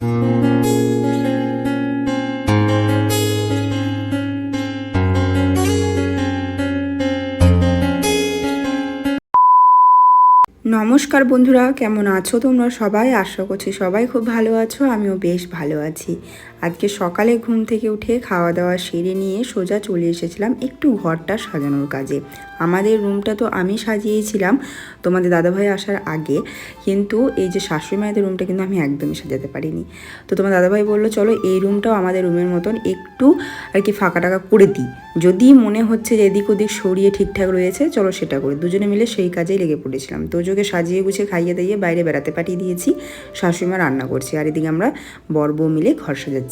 নমস্কার বন্ধুরা, কেমন আছো তোমরা সবাই? আশা করছি সবাই খুব ভালো আছো, আমিও বেশ ভালো আছি। আজকে সকালে ঘুম থেকে উঠে খাওয়া দাওয়া সেরে নিয়ে সোজা চলে এসেছিলাম একটু ঘরটা সাজানোর কাজে। আমাদের রুমটা তো আমি সাজিয়েছিলাম তোমাদের দাদাভাই আসার আগে, কিন্তু এই যে শাশুড়ি মায়েদের রুমটা কিন্তু আমি একদমই সাজাতে পারিনি। তো তোমার দাদাভাই বলল, চলো এই রুমটাও আমাদের রুমের মতন একটু আর কি ফাঁকা টাকা করে দিই। যদি মনে হচ্ছে যে এদিক ওদিক সরিয়ে ঠিকঠাক রয়েছে, চলো সেটা করি। দুজনে মিলে সেই কাজেই লেগে পড়েছিলাম। তো যোগে সাজিয়ে গুছিয়ে খাইয়ে দাইয়ে বাইরে বেড়াতে পাঠিয়ে দিয়েছি। শাশুড়িমা রান্না করছি। আর এদিকে আমরা বর বউ মিলে ঘর সাজাচ্ছি।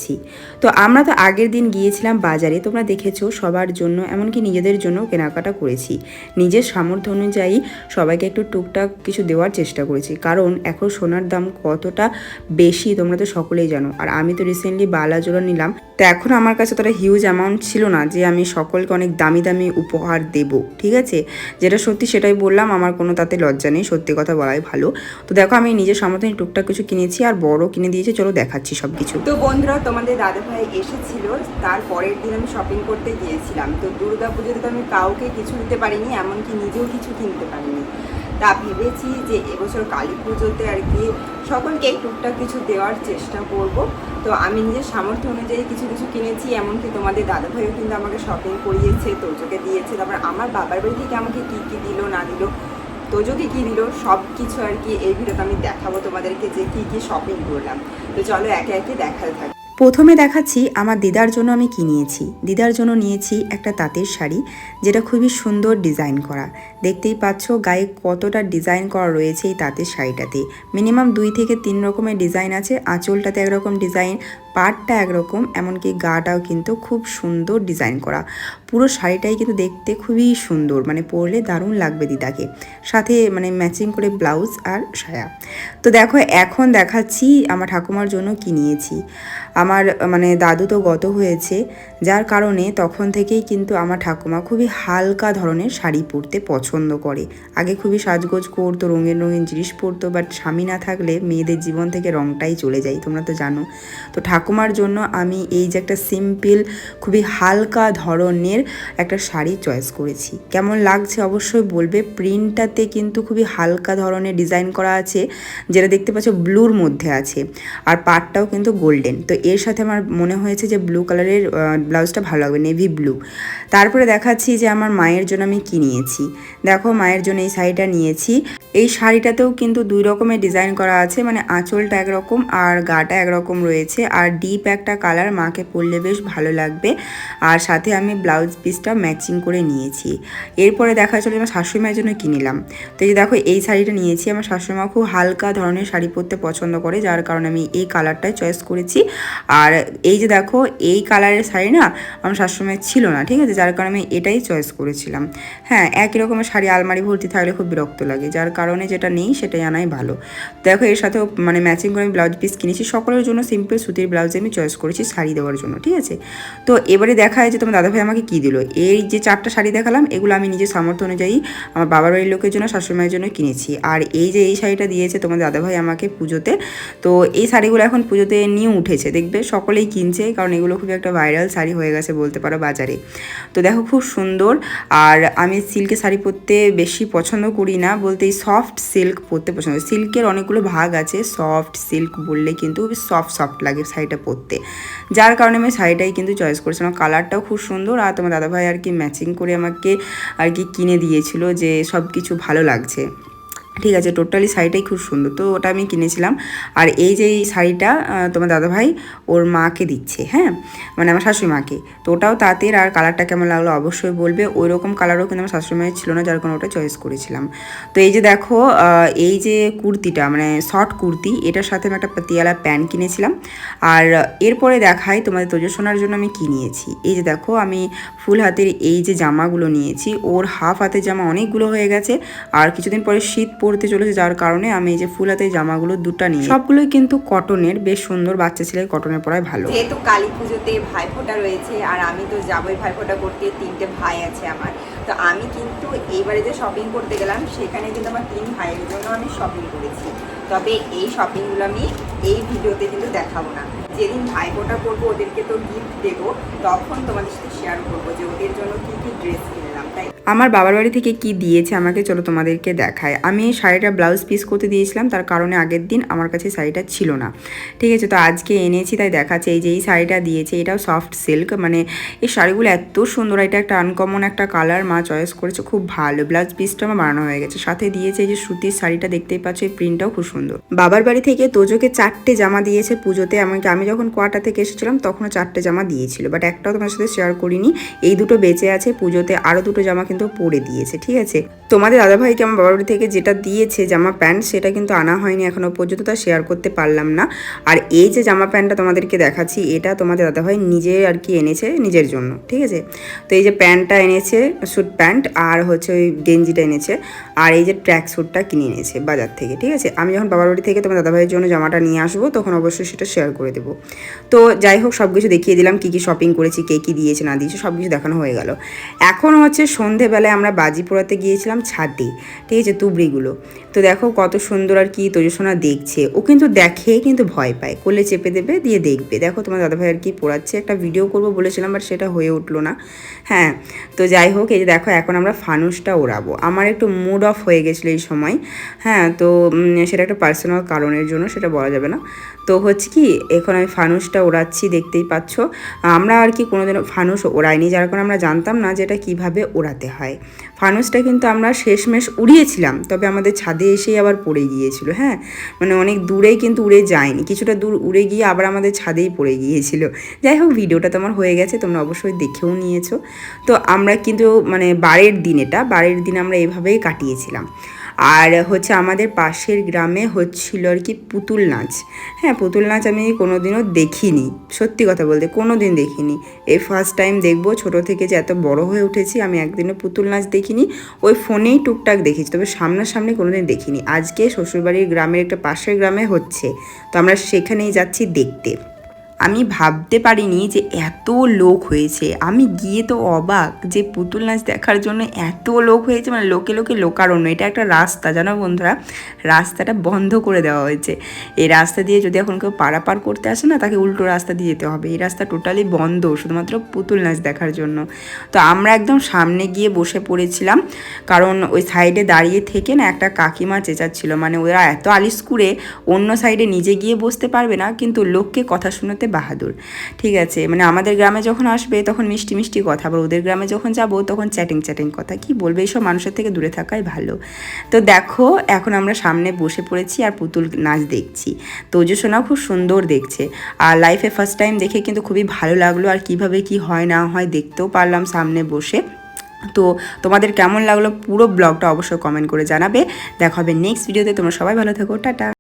তো আমরা তো আগের দিন গিয়েছিলাম বাজারে, তোমরা দেখেছ সবার জন্য, এমনকি নিজেদের জন্য কেনাকাটা করেছি। নিজের সামর্থ্য অনুযায়ী সবাইকে একটু টুকটাক কিছু দেওয়ার চেষ্টা করেছি। কারণ এখন সোনার দাম কতটা বেশি তোমরা তো সকলেই জানো। আর আমি তো রিসেন্টলি বালা জোড়া নিলাম। তো এখন আমার কাছে তোরা হিউজ অ্যামাউন্ট ছিল না যে আমি সকলকে অনেক দামি দামি উপহার দেব, ঠিক আছে? যেটা সত্যি সেটাই বললাম, আমার কোনো তাতে লজ্জা নেই, সত্যি কথা বলাই ভালো। তো দেখো আমি নিজের সামর্থ্যে টুকটাক কিছু কিনেছি আর বড় কিনে দিয়েছি, চলো দেখাচ্ছি সব কিছু তো বন্ধুরা, তোমাদের দাদাভাই এসেছিল, তার পরের দিন আমি শপিং করতে গিয়েছিলাম। তো দুর্গা পুজোতে তো আমি কাউকে কিছু দিতে পারিনি, এমনকি নিজেও কিছু কিনতে পারিনি। তা ভেবেছি যে এবছর কালী পুজোতে আর কি সকলকে টুকটাক কিছু দেওয়ার চেষ্টা করব। তো আমি নিজের সামর্থ্য অনুযায়ী কিছু কিছু কিনেছি, এমনকি তোমাদের দাদাভাইও কিন্তু আমাকে শপিং করিয়েছে, তোজোকে দিয়েছে, তারপর আমার বাবার বাড়ি থেকে আমাকে কী কী দিল, না দিল, তোজোকে কী দিল সব কিছু আর কি এই ভিডিওতে আমি দেখাবো তোমাদেরকে যে কী কী শপিং করলাম। তো চলো একে একে দেখাতে থাকি। প্রথমে দেখাচ্ছি আমার দিদার জন্য আমি কি নিয়েছি দিদার জন্য নিয়েছি একটা তাঁতের শাড়ি, যেটা খুবই সুন্দর ডিজাইন করা। দেখতেই পাচ্ছ গায়ে কতটা ডিজাইন করা রয়েছে এই তাঁতের শাড়িটাতে। মিনিমাম দুই থেকে তিন রকমের ডিজাইন আছে, আঁচলটাতে একরকম ডিজাইন পাটটা একরকম, এমনকি গাটাও কিন্তু খুব সুন্দর ডিজাইন করা। পুরো শাড়িটাই কিন্তু দেখতে খুবই সুন্দর মানে পরলে দারুণ লাগবে দিদাকে। সাথে মানে ম্যাচিং করে ব্লাউজ আর সায়া। তো দেখো, এখন দেখাচ্ছি আমার ঠাকুমার জন্য কি নিয়েছি। আমার মানে দাদু তো গত হয়েছে, যার কারণে তখন থেকেই কিন্তু আমার ঠাকুমা খুবই হালকা ধরনের শাড়ি পরতে পছন্দ করে। আগে খুবই সাজগোজ করতো, রঙিন রঙিন জিনিস পরতো বাট স্বামী না থাকলে মেয়েদের জীবন থেকে রঙটাই চলে যায়, তোমরা তো জানো। তো ঠাকুমার জন্য আমি এই যে একটা সিম্পল খুবই হালকা ধরনের একটা শাড়ি চয়েস করেছি। কেমন লাগছে অবশ্যই বলবে। প্রিন্টটাতে কিন্তু খুবই হালকা ধরনের ডিজাইন করা আছে, যেটা দেখতে পাচ্ছ ব্লুর মধ্যে আছে, আর পাটটাও কিন্তু গোল্ডেন তো এর সাথে আমার মনে হয়েছে যে ব্লু কালারের ব্লাউজটা ভালো লাগবে নেভি ব্লু তারপরে দেখাচ্ছি যে আমার মায়ের জন্য আমি কি নিয়েছি। দেখো মায়ের জন্য এই শাড়িটা নিয়েছি। এই শাড়িটাতেও কিন্তু দুই রকমের ডিজাইন করা আছে মানে আঁচলটা একরকম আর গাটা একরকম রয়েছে। আর ডিপ একটা কালার মাকে পরলে বেশ ভালো লাগবে। আর সাথে আমি ব্লাউজ পিসটা ম্যাচিং করে নিয়েছি। এরপরে দেখা চলে আমার শাশুড়ি মায়ের জন্য কিনিলাম তো এই দেখো, এই শাড়িটা নিয়েছি। আমার শাশুড়ি মা খুব হালকা ধরনের শাড়ি পরতে পছন্দ করে, যার কারণে আমি এই কালারটাই চয়েস করেছি। আর এই যে দেখো, এই কালারের শাড়ি না আমার শাশুড়ি মায়ের ছিল না, ঠিক আছে? যার কারণে আমি এটাই চয়েস করেছিলাম। হ্যাঁ একই রকমের শাড়ি, আলমারি, ভর্তি থাকলে খুব বিরক্ত লাগে। যার কারণে যেটা নেই সেটাই আনাই ভালো। দেখো, এর সাথেও মানে ম্যাচিং করে আমি ব্লাউজ পিস কিনেছি। সকলের জন্য সিম্পল সুতির ব্লাউজ আমি চয়েস করেছি শাড়ি দেওয়ার জন্য, ঠিক আছে? তো এবারে দেখা যায় যে তোমার দাদাভাই আমাকে কী দিল? এই যে চারটা শাড়ি দেখালাম, এগুলো আমি নিজের সামর্থ্য অনুযায়ী আমার বাবার বাড়ির লোকের জন্য, শাশুড়ি মায়ের জন্য কিনেছি। আর এই যে এই শাড়িটা দিয়েছে তোমার দাদাভাই আমাকে পুজোতে, তো এই শাড়িগুলো এখন পুজোতে নিয়ে উঠেছে। দেখবে সকলেই কিনছে, কারণ এগুলো খুব একটা ভাইরাল শাড়ি হয়ে গেছে বলতে পারো বাজারে। তো দেখো, খুব সুন্দর। আর আমি সিল্কের শাড়ি পরতে বেশি পছন্দ করি না, বলতে সফট সিল্ক পরতে পছন্দ সিল্কের অনেকগুলো ভাগ আছে সফট সিল্ক বললে কিন্তু খুবই সফট সফট লাগে শাড়িটা পরতে। যার কারণে আমি শাড়িটাই কিন্তু চয়েস করেছিলাম। কালারটাও খুব সুন্দর আর তোমার দাদাভাই আর কি ম্যাচিং করে আমাকে আর কি কিনে দিয়েছিল যে সব কিছু ভালো লাগছে। ঠিক আছে টোটালি শাড়িটাই খুব সুন্দর। তো ওটা আমি কিনেছিলাম। আর এই যে এই শাড়িটা তোমার দাদাভাই ওর মাকে দিচ্ছে হ্যাঁ? মানে আমার শাশুড়ি মাকে। তো ওটাও তাঁতের আর কালারটা কেমন লাগল অবশ্যই বলবে। ওই রকম কালারও কিন্তু আমার শাশুড়ি মায়ের ছিল না, যার কারণে ওটা চয়েস করেছিলাম। তো এই যে দেখো এই যে কুর্তিটা মানে শর্ট কুর্তি, এটার সাথে আমি একটা পাতিয়ালা প্যান্ট কিনেছিলাম। আর এরপরে দেখাই তোমাদের তোজো সোনার জন্য আমি কি নিয়েছি। এই যে দেখো, আমি ফুল হাতের এই যে জামাগুলো নিয়েছি, ওর হাফ হাতের জামা অনেকগুলো হয়ে গেছে। আর কিছুদিন পরে শীত পড়তে চলেছে, যার কারণে আমি এই যে ফুল হাতের জামাগুলো দুটা নিয়ে সবগুলোই কিন্তু কটনের বেশ সুন্দর বাচ্চা ছেলের কটনের পরায় ভালো। যেহেতু কালী পুজোতে ভাইফোঁটা রয়েছে, আর আমি তো যাবোই ভাইফোঁটা করতে, তিনটে ভাই আছে আমার। তো আমি কিন্তু এইবারে যে শপিং করতে গেলাম, সেখানে কিন্তু আমার তিন ভাইয়ের জন্য আমি শপিং করেছি। তবে এই শপিংগুলো আমি এই ভিডিওতে কিন্তু দেখাবো না। যেদিন ভাইফোঁটা করব, ওদেরকে তো গিফট দেবো, তখন তোমাদের সাথে শেয়ার করব যে ওদের জন্য কী কী ড্রেস আমার বাবার বাড়ি থেকে কি দিয়েছে আমাকে চলো তোমাদেরকে দেখায় আমি এই শাড়িটা ব্লাউজ পিস করতে দিয়েছিলাম, তার কারণে আগের দিন আমার কাছে শাড়িটা ছিল না। ঠিক আছে, তো আজকে এনেছি, তাই দেখাচ্ছে। এই যে এই শাড়িটা দিয়েছে, এটাও সফট সিল্ক মানে এই শাড়িগুলো এত সুন্দর, এটা একটা আনকমন একটা কালার মা চয়েস করেছে, খুব ভালো। ব্লাউজ পিসটা আমার বানানো হয়ে গেছে। সাথে দিয়েছে এই যে সুতির শাড়িটা, দেখতেই পাচ্ছ, এই প্রিন্টটাও খুব সুন্দর। বাবার বাড়ি থেকে তোজোকে চারটে জামা দিয়েছে পুজোতে আমাকে আমি যখন কোয়াটা থেকে এসেছিলাম, তখনও চারটে জামা দিয়েছিল। বাট একটাও তোমার সাথে শেয়ার করিনি। এই দুটো বেঁচে আছে পুজোতে, আরও দুটো জামা কিন্তু পরে দিয়েছে, ঠিক আছে? তোমাদের দাদাভাইকে আমার বাবার বাড়ি থেকে যেটা দিয়েছে জামা প্যান্ট, সেটা কিন্তু আনা হয়নি এখনও পর্যন্ত, তা শেয়ার করতে পারলাম না। আর এই যে জামা প্যান্টটা তোমাদেরকে দেখাচ্ছি, এটা তোমাদের দাদাভাই নিজে আর কি এনেছে, নিজের জন্য, ঠিক আছে? তো এই যে প্যান্টটা এনেছে স্যুট প্যান্ট আর হচ্ছে ওই গেঞ্জিটা এনেছে, আর এই যে ট্র্যাক স্যুটটা কিনে এনেছে বাজার থেকে, ঠিক আছে? আমি যখন বাবার বাড়ি থেকে তোমার দাদাভাইয়ের জন্য জামাটা নিয়ে আসব, তখন অবশ্যই সেটা শেয়ার করে দেবো। তো যাই হোক সব কিছু দেখিয়ে দিলাম, কী কী শপিং করেছি, কে কী দিয়েছে, না দিয়েছে সব কিছু দেখানো হয়ে গেল। এখন হচ্ছে সন্ধেবেলায় আমরা বাজি পোড়াতে গিয়েছিলাম ছাদে, ঠিক আছে, তুবড়িগুলো। তো দেখো কত সুন্দর আর কি তৈজসোনা দেখছে। ও কিন্তু দেখে কিন্তু ভয় পায়, কোলে চেপে দেবে, দিয়ে দেখবে। দেখো তোমার দাদাভাই আর কি পোড়াচ্ছে, একটা ভিডিও করব বলেছিলাম বাট সেটা হয়ে উঠল না। হ্যাঁ তো যাই হোক, এই যে দেখো এখন আমরা ফানুসটা ওড়াবো। আমার একটু মুড অফ হয়ে গেছিল এই সময়। হ্যাঁ তো সেটা একটা পার্সোনাল কারণের জন্য, সেটা বলা যাবে না। তো হচ্ছে কি, এখন আমি ফানুসটা ওড়াচ্ছি, দেখতেই পাচ্ছ। আমরা আর কি কোনোদিনও ফানুস ওড়াইনি, যার কারণে আমরা জানতাম না যে এটা কীভাবে ওড়াতে হয়। ফানুসটা কিন্তু আমরা শেষমেশ উড়িয়েছিলাম, তবে আমাদের ছাদে এসেই আবার পড়ে গিয়েছিল হ্যাঁ? মানে অনেক দূরেই কিন্তু উড়ে যায়নি, কিছুটা দূর উড়ে গিয়ে আবার আমাদের ছাদেই পড়ে গিয়েছিল। যাই হোক, ভিডিওটা তো আমার হয়ে গেছে, তোমরা অবশ্যই দেখেও নিয়েছো। তো আমরা কিন্তু মানে বারের দিন এটা, বারের দিন আমরা এভাবেই কাটিয়েছিলাম। আর হচ্ছে আমাদের পাশের গ্রামে হচ্ছিল আর কি পুতুল নাচ। হ্যাঁ পুতুল নাচ আমি কোনো দিনও দেখিনি, সত্যি কথা বলতে কোনো দিন দেখিনি। এই ফার্স্ট টাইম দেখব, ছোট থেকে যে এত বড় হয়ে উঠেছি, আমি একদিনও পুতুল নাচ দেখিনি, ওই ফোনেই টুকটাক দেখেছি, তবে সামনাসামনি কোনো দিন দেখিনি। আজকে শ্বশুরবাড়ির গ্রামের একটা পাশের গ্রামে হচ্ছে, তো আমরা সেখানেই যাচ্ছি দেখতে। আমি ভাবতে পারিনি যে এত লোক হয়েছে। আমি গিয়ে তো অবাক যে পুতুল নাচ দেখার জন্য এত লোক হয়েছে মানে লোকে লোকে লোকারণ্য। এটা একটা রাস্তা, জানো বন্ধুরা? রাস্তাটা বন্ধ করে দেওয়া হয়েছে। এই রাস্তা দিয়ে যদি এখন কেউ পারাপার করতে আসে না, তাকে উল্টো রাস্তা দিয়ে যেতে হবে। এই রাস্তা টোটালি বন্ধ, শুধুমাত্র পুতুল নাচ দেখার জন্য। তো আমরা একদম সামনে গিয়ে বসে পড়েছিলাম, কারণ ওই সাইডে দাঁড়িয়ে থেকে না একটা কাকিমা চেঁচাচ্ছিল। মানে ওরা এত আলিস করে অন্য সাইডে নিজে গিয়ে বসতে পারবে না, কিন্তু লোককে কথা শোনাতে বাহাদুর। ঠিক আছে? মানে আমাদের গ্রামে যখন আসবে, তখন মিষ্টি মিষ্টি কথা। আবার ওদের গ্রামে যখন যাব, তখন চ্যাটিং চ্যাটিং কথা। কি বলবে? এইসব মানুষের থেকে দূরে থাকাই ভালো। তো দেখো, এখন আমরা সামনে বসে পড়েছি আর পুতুল নাচ দেখছি। তো সোনাও খুব সুন্দর দেখছে। আর লাইফে ফার্স্ট টাইম দেখে কিন্তু খুবই ভালো লাগল। আর কীভাবে কি হয়, না হয় দেখতেও পারলাম সামনে বসে। তো তোমাদের কেমন লাগল পুরো ব্লগটা অবশ্যই কমেন্ট করে জানাবে। দেখা হবে নেক্সট ভিডিওতে তোমরা সবাই ভালো থেকো। টাটা।